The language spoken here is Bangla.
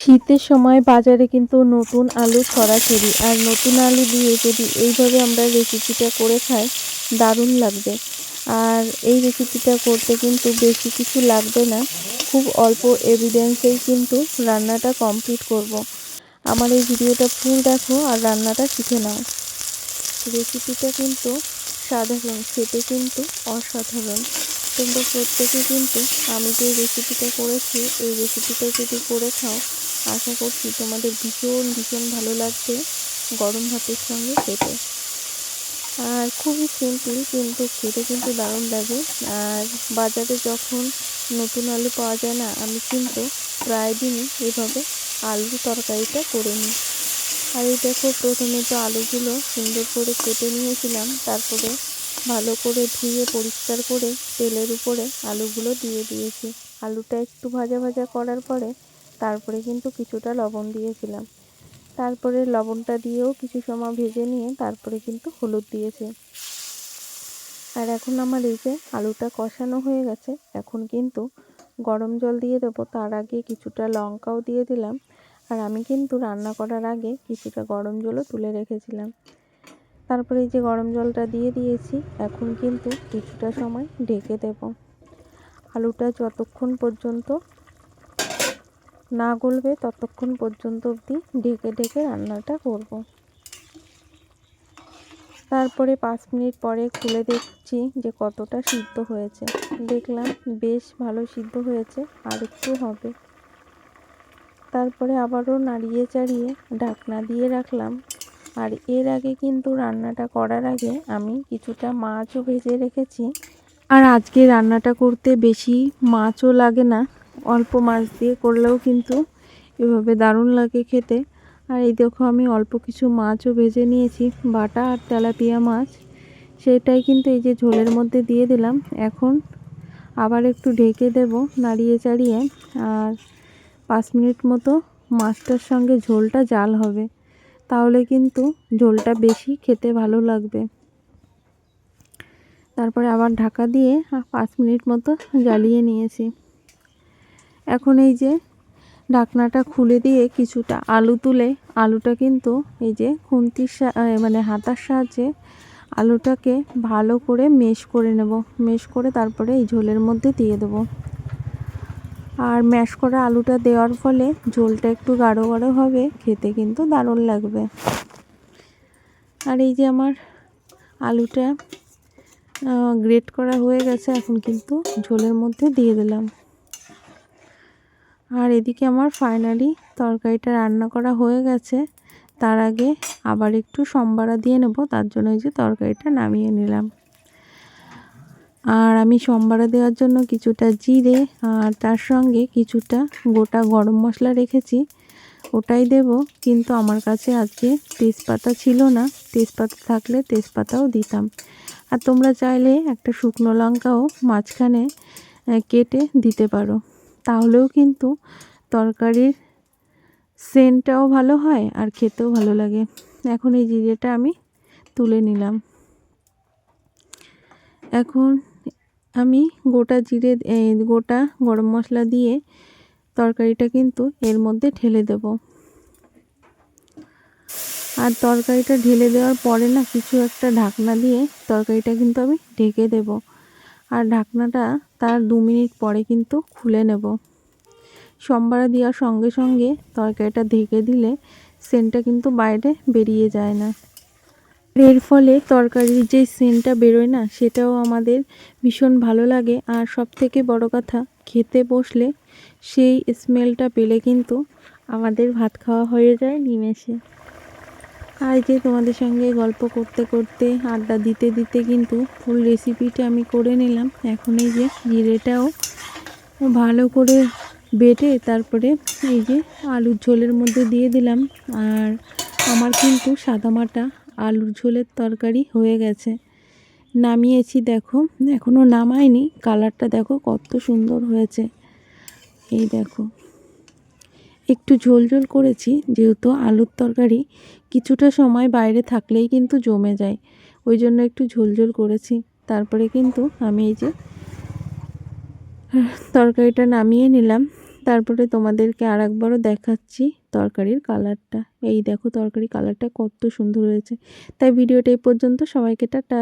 শীতের সময় বাজারে কিন্তু নতুন আলু ছড়াছড়ি আর নতুন আলু দিয়ে যদি এইভাবে আমরা রেসিপিটা করে খাই, দারুণ লাগবে। আর এই রেসিপিটা করতে কিন্তু বেশি কিছু লাগবে না, খুব অল্প এভিডেন্সেই কিন্তু রান্নাটা কমপ্লিট করব। আমার এই ভিডিওটা ফুল দেখো আর রান্নাটা শিখে নাও। রেসিপিটা কিন্তু সাধারণ, খেতে কিন্তু অসাধারণ। তোমরা প্রত্যেকে কিন্তু আমি যে রেসিপিটা করেছি, এই রেসিপিটা যদি করে খাও আশা করছি তোমাদের ভীষণ ভীষণ ভালো লাগবে গরম ভাতের সঙ্গে খেতে। আর খুবই সিম্পল কিন্তু খেতে কিন্তু দারুণ লাগে। আর বাজারে যখন নতুন আলু পাওয়া যায় না, আমি কিন্তু প্রায় দিনই এভাবে আলুর তরকারিটা করে নিই। আর এই দেখো, প্রথমে তো আলুগুলো সুন্দর করে কেটে নিয়েছিলাম, তারপরে ভালো করে ধুয়ে পরিষ্কার করে তেলের উপরে আলুগুলো দিয়ে দিয়েছি। আলুটা একটু ভাজা ভাজা করার পরে তারপরে কিন্তু কিছুটা লবণ দিয়েছিলাম। তারপরে লবণটা দিয়েও কিছু সময় ভেজে নিয়ে তারপরে কিন্তু হলুদ দিয়েছি। আর এখন আমার এই যে আলুটা কষানো হয়ে গেছে, এখন কিন্তু গরম জল দিয়ে দেবো। তার আগে কিছুটা লঙ্কাও দিয়ে দিলাম। আর আমি কিন্তু রান্না করার আগে কিছুটা গরম জলও তুলে রেখেছিলাম। তারপরে এই যে গরম জলটা দিয়ে দিয়েছি, এখন কিন্তু কিছুটা সময় ঢেকে দেব। আলুটা যতক্ষণ পর্যন্ত না গলবে ততক্ষণ পর্যন্ত অবধি ঢেকে ঢেকে রান্নাটা করব। তারপরে পাঁচ মিনিট পরে খুলে দেখছি যে কতটা সিদ্ধ হয়েছে। দেখলাম বেশ ভালো সিদ্ধ হয়েছে, আর একটু হবে। তারপরে আবারও নাড়িয়ে চাড়িয়ে ঢাকনা দিয়ে রাখলাম। আর এর আগে কিন্তু রান্নাটা করার আগে আমি কিছুটা মাছও ভেজে রেখেছি। আর আজকে রান্নাটা করতে বেশি মাছও লাগে না অল্প মাছ দিয়ে করলেও কিন্তু এভাবে দারুণ লাগে খেতে। আর এই দেখো আমি অল্প কিছু মাছও ভেজে নিয়েছি, বাটা আর তেলাপিয়া মাছ। সেটাই কিন্তু এই যে ঝোলের মধ্যে দিয়ে দিলাম। এখন আবার একটু ঢেকে দেব নাড়িয়ে চাড়িয়ে। আর পাঁচ মিনিট মতো মাছটার সঙ্গে ঝোলটা জাল হবে। তাহলে কিন্তু ঝোলটা বেশি খেতে ভালো লাগবে। তারপরে আবার ঢাকা দিয়ে পাঁচ মিনিট মতো জ্বালিয়ে নিয়েছি। এখন এই যে ঢাকনাটা খুলে দিয়ে কিছুটা আলু তুলে, আলুটা কিন্তু এই যে খুন্তির মানে হাতার সাহায্যে আলুটাকে ভালো করে মেশ করে নেব। মেশ করে তারপরে এই ঝোলের মধ্যে দিয়ে দেব। আর ম্যাশ করা আলুটা দেওয়ার ফলে ঝোলটা একটু গাঢ় গাঢ় হবে, খেতে কিন্তু দারুণ লাগবে। আর এই যে আমার আলুটা গ্রেট করা হয়ে গেছে, এখন কিন্তু ঝোলের মধ্যে দিয়ে দিলাম। আর এদিকে আমার ফাইনালি তরকারিটা রান্না করা হয়ে গেছে। তার আগে আবার একটু সম্বারা দিয়ে নেব, তার জন্য এই যে তরকারিটা নামিয়ে নিলাম। আর আমি সম্বারা দেওয়ার জন্য কিছুটা জিরে আর তার সঙ্গে কিছুটা গোটা গরম মশলা রেখেছি, ওটাই দেব। কিন্তু আমার কাছে আজকে তেজপাতা ছিল না, তেজপাতা থাকলে তেজপাতাও দিতাম। আর তোমরা চাইলে একটা শুকনো লঙ্কাও মাঝখানে কেটে দিতে পারো। তাহলেও কিন্তু তরকারির সেন্টটাও ভালো হয় আর খেতেও ভালো লাগে। এখন এই জিরেটা আমি তুলে নিলাম। এখন আমি গোটা জিরে গোটা গরম মশলা দিয়ে তরকারিটা কিন্তু এর মধ্যে ঢেলে দেব। আর তরকারিটা ঢেলে দেওয়ার পরে না কিছু একটা ঢাকনা দিয়ে তরকারিটা কিন্তু আমি ঢেকে দেব। আর ঢাকনাটা তার দু মিনিট পরে কিন্তু খুলে নেব। সম্বারা দেওয়ার সঙ্গে সঙ্গে তরকারিটা ঢেকে দিলে সেন্টটা কিন্তু বাইরে বেরিয়ে যায় না। এর ফলে তরকারির যে সেন্টটা বেরোয় না, সেটাও আমাদের ভীষণ ভালো লাগে। আর সব থেকে বড় কথা, খেতে বসলে সেই স্মেলটা পেলে কিন্তু আমাদের ভাত খাওয়া হয়ে যায় নিমেষে। যে তোমাদের সঙ্গে গল্প করতে করতে, আড্ডা দিতে দিতে কিন্তু ফুল রেসিপিটা আমি করে নিলাম। এখন এই যে জিরেটাও ভালো করে বেটে তারপরে এই যে আলুর ঝোলের মধ্যে দিয়ে দিলাম। আর আমার কিন্তু সাদামাটা আলুর ঝোলের তরকারি হয়ে গেছে। নামিয়েছি দেখো এখনও নামায়নি কালারটা দেখো কত সুন্দর হয়েছে। এই দেখো। একটু ঝোল ঝোল করেছি, যেহেতু আলুর তরকারি কিছুটা সময় বাইরে থাকলেই কিন্তু জমে যায়। ওই জন্য একটু ঝোল ঝোল করেছি। তারপরে কিন্তু আমি এই যে, তরকারিটা নামিয়ে নিলাম। তারপরে তোমাদেরকে আর একবারও দেখাচ্ছি তরকারির কালারটা। এই দেখো তরকারি কালারটা কত সুন্দর হয়েছে। তাই ভিডিওটা এই পর্যন্ত। সবাইকে টাটা।